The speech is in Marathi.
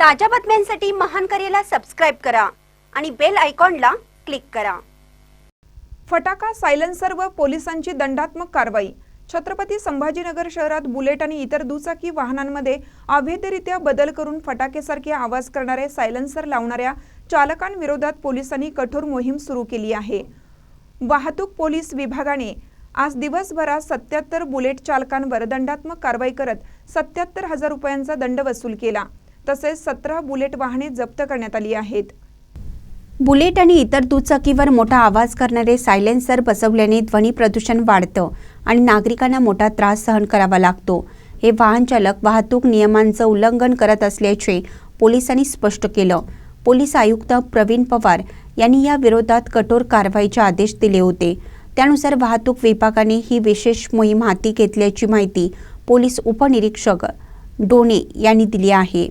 ताज्या बातम्यांसाठी महान करेला सबस्क्राईब करा आणि बेल आयकॉनला क्लिक करा. फटाका सायलेन्सर व पोलिसांची दंडात्मक कारवाई. छत्रपती संभाजीनगर शहरात बुलेट आणि इतर दुचाकी वाहनांमध्ये अवैधरित्या बदल करून फटाकेसारखे आवाज करणारे सायलेन्सर लावणाऱ्या चालकांविरोधात पोलिसांनी कठोर मोहीम सुरू केली आहे. वाहतूक पोलीस विभागाने आज दिवसभरात सत्याहत्तर बुलेट चालकांवर दंडात्मक कारवाई करत सत्याहत्तर हजार रुपयांचा दंड वसूल केला. तसेच सतरा बुलेट वाहने जप्त करण्यात आली आहेत. बुलेट आणि इतर दुचाकीवर मोठा आवाज करणारे सायलेन्सर बसवल्याने ध्वनी प्रदूषण वाढतं आणि नागरिकांना मोठा त्रास सहन करावा लागतो. हे वाहन चालक वाहतूक नियमांचं उल्लंघन करत असल्याचे पोलिसांनी स्पष्ट केलं. पोलीस आयुक्त प्रवीण पवार यांनी या विरोधात कठोर कारवाईचे आदेश दिले होते. त्यानुसार वाहतूक विभागाने ही विशेष मोहीम हाती घेतल्याची माहिती पोलीस उपनिरीक्षक डोणे यांनी दिली आहे.